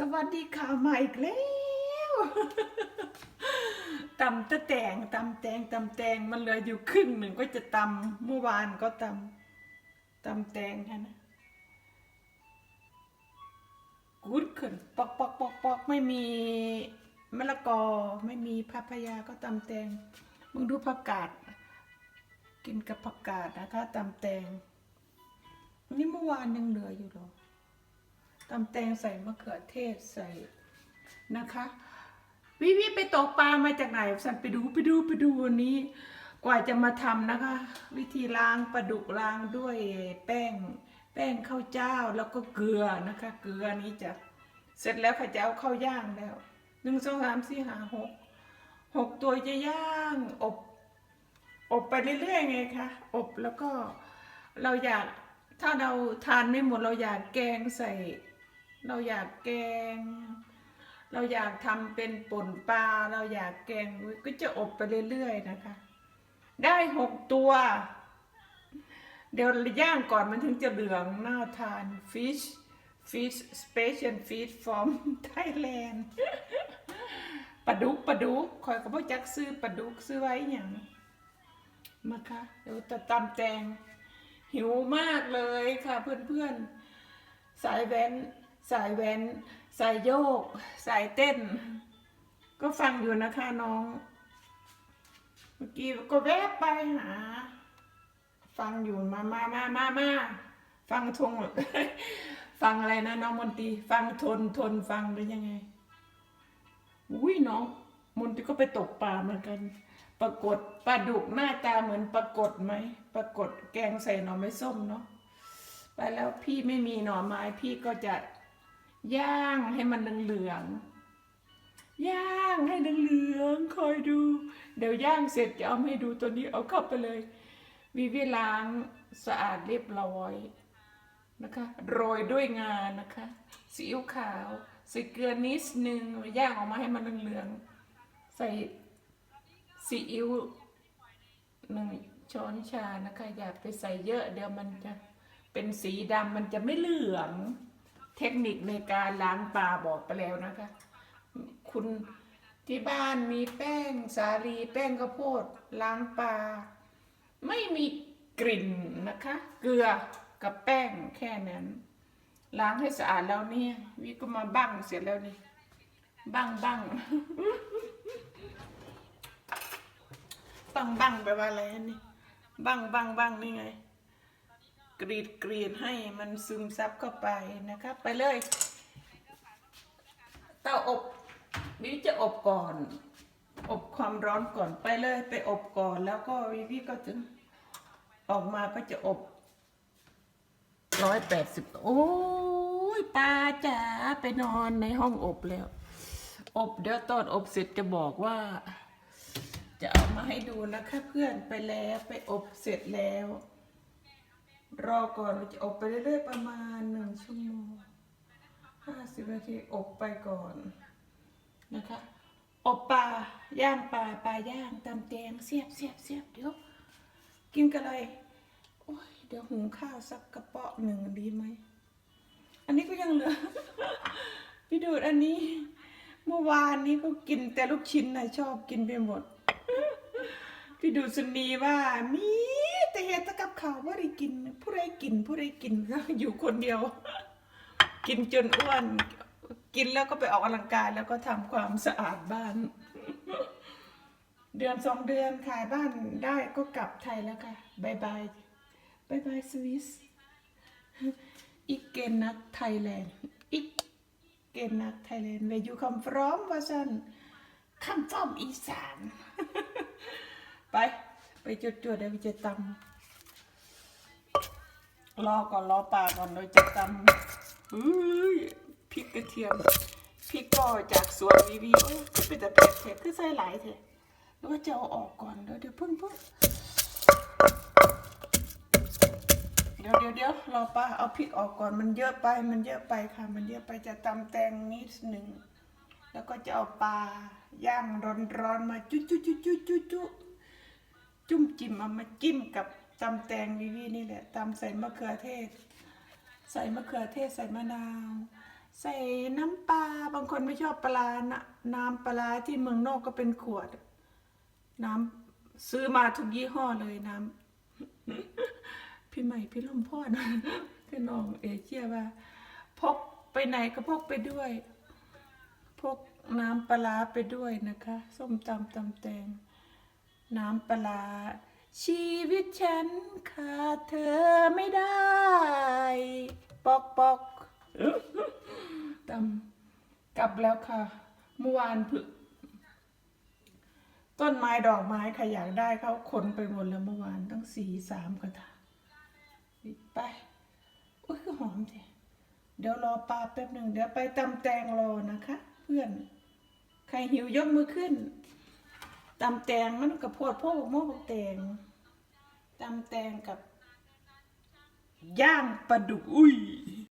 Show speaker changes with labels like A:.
A: สวัสดีค่ะมาอีกแล้วตำตะแตงตำแตงตำแตงมันเหลืออยู่ครึ่งหนึ่งก็จะตำเมื่อวานก็ตำตำแตงค่ะนะกุดขึ้นปอกปอกปอกปอกไม่มีมะละกอไม่มีพัพยาก็ตำแตงมึงดูผักกาดกินกับผักกาดนะคะตำแตงอันนี้เมื่อวานยังเหลืออยู่หรอ ตำแตงใส่มะเขือเทศใส่นะคะวิวิไปตกปลามาจากไหนสันไปดูไปดูไปดูวันนี้ กว่าจะมาทำนะคะ วิธีล้างปลาดุกล้างด้วยแป้ง แป้งข้าวเจ้าแล้วก็เกลือนะคะ เกลือนี้จะเสร็จแล้วค่ะจะเอาเข้าวย่างแล้วหนึ่งสองสามสี่ห้าหกหกตัวจะย่างอบอบไปเรื่อยๆไงคะอบแล้วก็เราอยากถ้าเราทานไม่หมดเราอยากแกงใส่ เราอยากแกง เราอยากทำเป็นป่นปลา เราอยากแกงก็จะอบไปเรื่อยๆนะคะ ได้หกตัว เดี๋ยวย่างก่อนมันถึงจะเหลืองน่าทาน fish fish special fish from Thailand ปลาดุกปลาดุกคอยกับพ่อจักซื้อปลาดุกซื้อไว้อย่างมาค่ะเดี๋ยวจะตำแตงหิวมากเลยค่ะเพื่อนๆ สายแว้น สายแว้น สายโยก สายเต้น ก็ฟังอยู่นะคะน้อง เมื่อกี้ก็แวบไปหา ฟังอยู่มามามามามาฟังทงฟังอะไรนะน้องมนตรีฟังทนทนฟังหรือยังไง อุ้ยน้องมนตรีก็ไปตกปลาเหมือนกัน ปรากฏปลาดุกหน้าตาเหมือนปรากฏไหมปรากฏแกงใส่หน่อไม้ส้มเนาะไปแล้วพี่ไม่มีหน่อไม้พี่ก็จะ ย่างให้มันเหลืองๆย่างให้เหลืองๆคอยดู เดี๋ยวย่างเสร็จจะเอาให้ดูตัวนี้เอาเข้าไปเลย วิวิล้างสะอาดเรียบร้อยนะคะโรยด้วยงานะคะซีอิ๊วขาวใส่เกลือนิดนึงย่างออกมาให้มันเหลืองๆใส่ซีอิ๊วหนึ่งช้อนชานะคะ อย่าไปใส่เยอะเดี๋ยวมันจะเป็นสีดำมันจะไม่เหลือง เทคนิคในการล้างปลาบอกไปแล้วนะคะ คุณที่บ้านมีแป้งสาลีแป้งข้าวโพดล้างปลาไม่มีกลิ่นนะคะ เกลือกับแป้งแค่นั้น ล้างให้สะอาดแล้วเนี่ยวิก็มาบั้งเสร็จแล้วนี่บั้งบั้งบังบังไปลว่าอะไรนนี่บังบังบังนี่ไง กรีดกรีดให้มันซึมซับเข้าไปนะครับไปเลย เตาอบวิวจะอบก่อน อบความร้อนก่อนไปเลยไปอบก่อนแล้วก็วิวก็จะออกมาก็จะอบร้อยแปดสิบโอ้ยปลาจ๋าไปนอนในห้องอบแล้ว อบเดี๋ยวตอนอบเสร็จจะบอกว่า จะเอามาให้ดูนะคะเพื่อนไปแล้วไปอบเสร็จแล้ว รอก่อนเราจะอบไปเรื่อยๆประมาณหนึ่งชั่วโมงห้าสิบนาทีอบไปก่อนนะคะอบปลาย่างปลาปลาย่างตำแตงเสียบเสียบเสียบเดี๋ยวกินกันเลยโอ้ยเดี๋ยวหุงข้าวสักกระปาะหนึ่งดีไหมอันนี้ก็ยังเหลือพี่ดูดอันนี้ เมื่อวานนี้ก็กินแต่ลูกชิ้นนะชอบกินไปหมด พี่ดูสนีว่ามี เห็ดแตกับเขาวว่าได้กิน ผู้ใดกินผู้ใดกินก็อยู่คนเดียว กินจนอ้วน กินแล้วก็ไปออกกำลังกายแล้วก็ทำความสะอาดบ้าน เดือนสองเดือนขายบ้านได้ก็กลับไทยแล้วค่ะบายบายบายบายสวิสอีกเกนนักไทยแลนด์อีกเกนนักไทยแลนด์ where you come from ว่าซัน come from อีสาน ไป ไปจุดจุดๆเดี๋ยวจะตำ รอก่อนรอปลาก่อนเราจะตำอุ้ยพริกกระเทียมพริกก็จากสวนวีวีโอ้ยเป็นแต่เผ็ดเผ็ดคือใส่หลายเถอะแล้วก็จะเอาออกก่อนเดี๋ยวเดี๋ยวเพิ่งเพิ่งเดี๋ยวเดี๋ยวเดี๋ยวรอป้าเอาพริกออกก่อนมันเยอะไปมันเยอะไปค่ะ มันเยอะไปจะตำแตงนิดหนึ่งแล้วก็จะเอาปลาย่างร้อนๆมาจุ๊จุ๊จุ๊จุ๊จุ๊จุ๊จุ่มจิ้มเอามาจิ้มกับ ตำแตงวิวีนี่แหละตำใส่มะเขือเทศ ใส่มะเขือเทศใส่มะนาว ใส่น้ำปลาบางคนไม่ชอบปลานะน้ำปลาที่เมืองนอกก็เป็นขวด น้ำซื้อมาทุกยี่ห้อเลยน้ำพี่ใหม่พี่ลมพ่อนะพี่น้องเอเชียว่า พกไปไหนก็พกไปด้วย พกน้ำปลาไปด้วยนะคะ ส้มตำตำแตงน้ำปลา ชีวิตฉันขาดเธอไม่ได้ ปอกปอกตำกลับแล้วค่ะ เมื่อวานพึ่งต้นไม้ดอกไม้ใครอยากได้เขาขนไปหมดแล้วเมื่อวานตั้งสี่สามกระถางไปอุ้ยคือหอมสิเดี๋ยวรอปลาแป๊บหนึ่งเดี๋ยวไปตำแตงรอนะคะ เพื่อน ใครหิวยกมือขึ้น ตำแตงมันกับพวดพวกบกโม่บกแตงตำแตงกับ ย่างปลาดุกอุ้ย